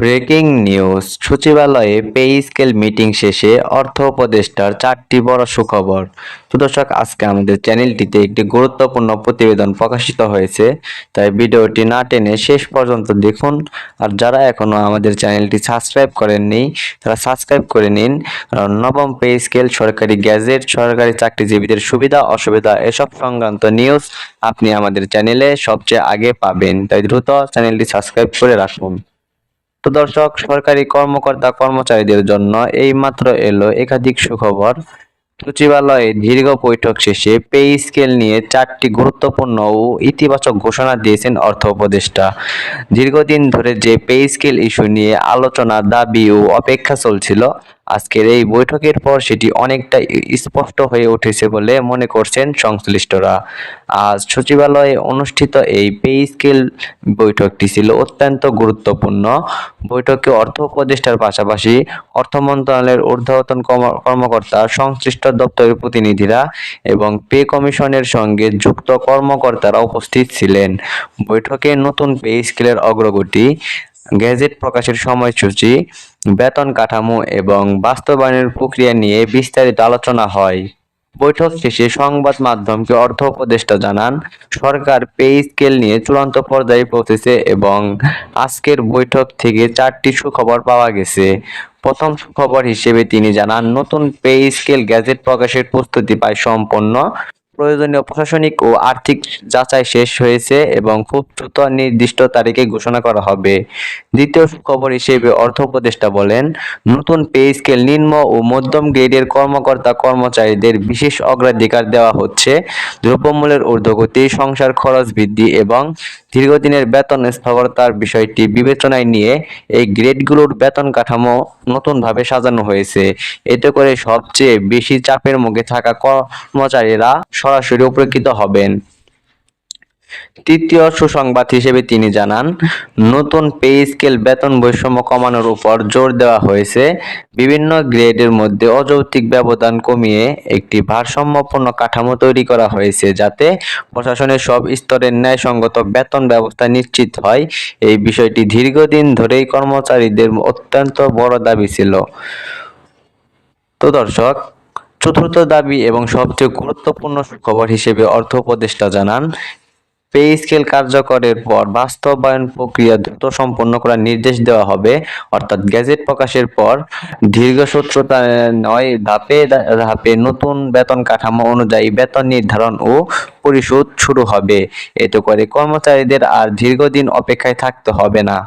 Breaking news, সচিবালয়ে pay scale meeting শেষে অর্থ উপদেষ্টার চারটি বড় সুখবর। তো দর্শক আজকে আমাদের চ্যানেলটিতে একটি গুরুত্বপূর্ণ প্রতিবেদন প্রকাশিত হয়েছে, তাই ভিডিওটি না টেনে শেষ পর্যন্ত দেখুন। আর যারা এখনও আমাদের চ্যানেলটি সাবস্ক্রাইব করেননি, তারা সাবস্ক্রাইব করে নিন, কারণ নবম পে স্কেল সরকারি গ্যাজেট, সরকারি চাকরিজীবীদের সুবিধা, অসুবিধা এসব সংক্রান্ত নিউজ আপনি আমাদের চ্যানেলে সবচেয়ে আগে পাবেন। তাই দ্রুত চ্যানেলটি সাবস্ক্রাইব করে রাখুন। তো দর্শক, সরকারি কর্মকর্তা কর্মচারীদের জন্য এই মাত্র এলো একাধিক সুখবর। সচিবালয়ে দীর্ঘ বৈঠক শেষে পে স্কেল নিয়ে চারটি গুরুত্বপূর্ণ ও ইতিবাচক ঘোষণা দিয়েছেন অর্থ উপদেষ্টা। দীর্ঘদিন ধরে যে পে স্কেল ইস্যু নিয়ে আলোচনা, দাবি ও অপেক্ষা চলছিল আজকের এই বৈঠকের পর সেটি অনেকটা স্পষ্ট হয়ে উঠেছে বলে মনে করছেন সংশ্লিষ্টরা। আজ সচিবালয়ে অনুষ্ঠিত এই পে স্কেল বৈঠকটি ছিল অত্যন্ত গুরুত্বপূর্ণ। বৈঠকে অর্থ উপদেষ্টার পাশাপাশি অর্থ মন্ত্রণালয়ের ঊর্ধ্বতন কর্মকর্তা, সংশ্লিষ্ট দপ্তরের প্রতিনিধিরা এবং পে কমিশনের সঙ্গে যুক্ত কর্মকর্তারা উপস্থিত ছিলেন। বৈঠকে নতুন পে স্কেলের অগ্রগতি গ্যাজেট প্রকাশের সময়সূচি, বেতন কাঠামো এবং বাস্তবায়নের প্রক্রিয়া নিয়ে বিস্তারিত আলোচনা হয়। বৈঠক শেষে সংবাদ মাধ্যমকে অর্থ উপদেষ্টা জানান, সরকার পে স্কেল নিয়ে চূড়ান্ত পর্যায়ে পৌঁছেছে এবং আজকের বৈঠক থেকে চারটি সুখবর পাওয়া গেছে। প্রথম সুখবর হিসেবে তিনি জানান, নতুন পে স্কেল গ্যাজেট প্রকাশের প্রস্তুতি প্রায় সম্পন্ন। প্রয়োজনীয় প্রশাসনিক ও আর্থিক যাচাই শেষ হয়েছে এবং খুব দ্রুত নির্দিষ্ট তারিখে ঘোষণা করা হবে। দ্বিতীয় খবর হিসেবে অর্থ উপদেষ্টা বলেন, নতুন পে স্কেল নিম্ন ও মধ্যম গ্রেডের কর্মকর্তা কর্মচারীদের বিশেষ অগ্রাধিকার দেওয়া হচ্ছে। দ্রব্যমূল্যের ঊর্ধ্বগতি, সংসার খরচ বৃদ্ধি এবং দীর্ঘদিনের বেতন স্থগতার বিষয়টি বিবেচনায় নিয়ে এই গ্রেডগুলোর বেতন কাঠামো নতুনভাবে সাজানো হয়েছে। এতে করে সবচেয়ে বেশি চাপের মুখে থাকা কর্মচারীরা সরাসরি উপকৃত হবেন। তৃতীয় সুসংবাদ হিসেবে তিনি জানান, নতুন পে স্কেল বেতন বৈষম্য কমানোর উপর জোর দেওয়া হয়েছে। বিভিন্ন গ্রেডের মধ্যে অযৌক্তিক ব্যবধান কমিয়ে একটি ভারসাম্যপূর্ণ কাঠামো তৈরি করা হয়েছে যাতে প্রশাসনের সব স্তরের ন্যায়সঙ্গত বেতন ব্যবস্থা নিশ্চিত হয়। এই বিষয়টি দীর্ঘদিন ধরেই কর্মচারীদের অত্যন্ত বড় দাবি ছিল। তো দর্শক চতুর্থ দাবি এবং সবচেয়ে গুরুত্বপূর্ণ খবর হিসেবে অর্থ উপদেষ্টা জানান, পে স্কেল কার্যকরের পর বাস্তবায়ন প্রক্রিয়া দ্রুত সম্পন্ন করার নির্দেশ দেওয়া হবে। অর্থাৎ গ্যাজেট প্রকাশের পর দীর্ঘসূত্রতা নয়, ধাপে ধাপে নতুন বেতন কাঠামো অনুযায়ী বেতন নির্ধারণ ও পরিশোধ শুরু হবে। এতে করে কর্মচারীদের আর দীর্ঘদিন অপেক্ষায় থাকতে হবে না।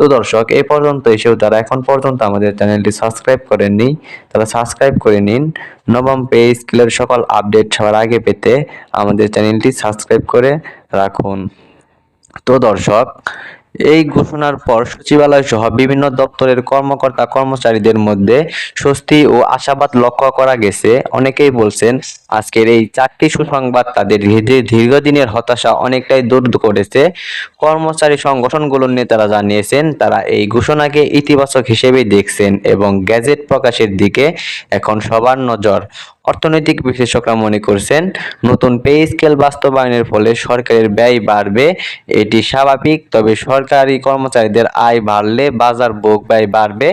তো দর্শক এই পর্যন্ত এসেও যারা এখন পর্যন্ত আমাদের চ্যানেলটি সাবস্ক্রাইব করেননি, তারা সাবস্ক্রাইব করে নিন। নবম পে স্কিলের সকল আপডেট সবার আগে পেতে আমাদের চ্যানেলটি সাবস্ক্রাইব করে রাখুন। তো দর্শক, এই ঘোষণার পর সচিবালয় সহ বিভিন্ন দপ্তরের কর্মকর্তা কর্মচারীদের মধ্যে স্বস্তি ও আশাবাদ লক্ষ্য করা গেছে। অনেকেই বলছেন, আজকের এই চারটি সুসংবাদ তাদের দীর্ঘদিনের হতাশা অনেকটাই দূর করেছে। কর্মচারী সংগঠনগুলোর নেতারা জানিয়েছেন, তারা এই ঘোষণাকে ইতিবাচক হিসেবে দেখছেন এবং গ্যাজেট প্রকাশের দিকে এখন সবার নজর। অর্থনৈতিক বিশেষজ্ঞরা মনে করছেন, নতুন পে স্কেল বাস্তবায়নের ফলে সরকারের ব্যয় বাড়বে, এটি স্বাভাবিক, তবে সরকারি কর্মচারীদের আয় বাড়লে বাজার ভোগ ব্যয় বাড়বে,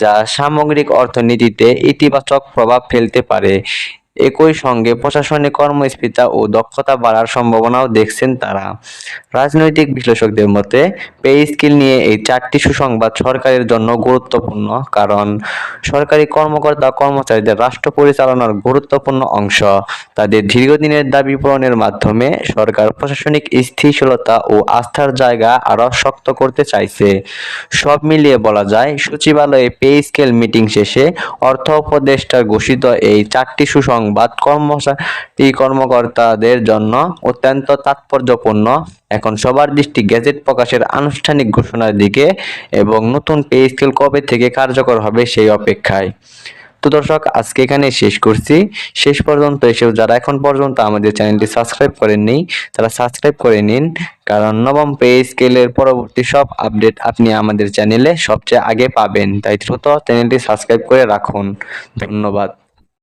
যা সামগ্রিক অর্থনীতিতে ইতিবাচক প্রভাব ফেলতে পারে। একই সঙ্গে প্রশাসনিক কর্মস্পৃতা ও দক্ষতা বাড়ার সম্ভাবনাও দেখছেন তারা। রাজনৈতিক বিশ্লেষকদের মতে, পে স্কিল নিয়ে এই চারটি সুসংবাদ সরকারের জন্য গুরুত্বপূর্ণ কারণ সরকারি কর্মকর্তা কর্মচারীদের রাষ্ট্র পরিচালনার গুরুত্বপূর্ণ অংশ। তাদের দীর্ঘদিনের দাবি পূরণের মাধ্যমে সরকার প্রশাসনিক স্থিতিশীলতা ও আস্থার জায়গা আরও শক্ত করতে চাইছে। সব মিলিয়ে বলা যায়, সচিবালয়ে পে স্কেল মিটিং শেষে অর্থ উপদেষ্টার ঘোষিত এই চারটি সুসংবাদ কর্মচারী কর্মকর্তাদের জন্য অত্যন্ত তাৎপর্যপূর্ণ। এখন সবার দৃষ্টি গ্যাজেট প্রকাশের আনুষ্ঠানিক ঘোষণার দিকে এবং নতুন পে স্কেল কবে থেকে কার্যকর হবে সেই অপেক্ষায়। তো দর্শক, আজকে এখানে শেষ করছি। শেষ পর্যন্ত এসেও যারা এখন পর্যন্ত আমাদের চ্যানেলটি সাবস্ক্রাইব করেননি, তারা সাবস্ক্রাইব করে নিন। কারণ নবম পে স্কেলের পরবর্তী সব আপডেট আপনি আমাদের চ্যানেলে সবচেয়ে আগে পাবেন। তাই দ্রুত চ্যানেলটি সাবস্ক্রাইব করে রাখুন। ধন্যবাদ।